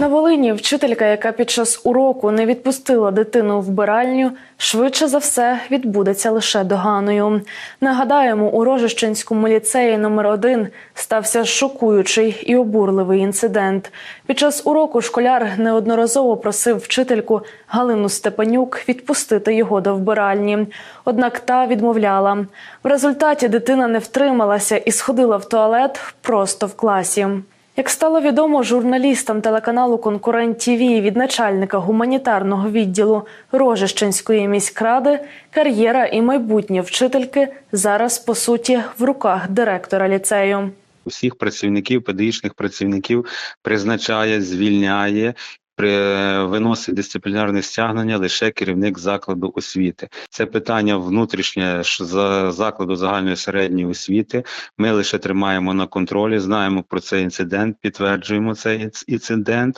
На Волині вчителька, яка під час уроку не відпустила дитину в вбиральню, швидше за все відбудеться лише доганою. Нагадаємо, у Рожищенському ліцеї номер 1 стався шокуючий і обурливий інцидент. Під час уроку школяр неодноразово просив вчительку Галину Степанюк відпустити його до вбиральні. Однак та відмовляла. В результаті дитина не втрималася і сходила в туалет просто в класі. Як стало відомо журналістам телеканалу Конкурент ТІВІ від начальника гуманітарного відділу Рожищенської міськради, кар'єра і майбутнє вчительки зараз по суті в руках директора ліцею. Усіх працівників, педагогічних працівників призначає, звільняє. При виносить дисциплінарне стягнення лише керівник закладу освіти. Це питання внутрішнє за закладу загальної середньої освіти. Ми лише тримаємо на контролі, знаємо про цей інцидент, підтверджуємо цей інцидент.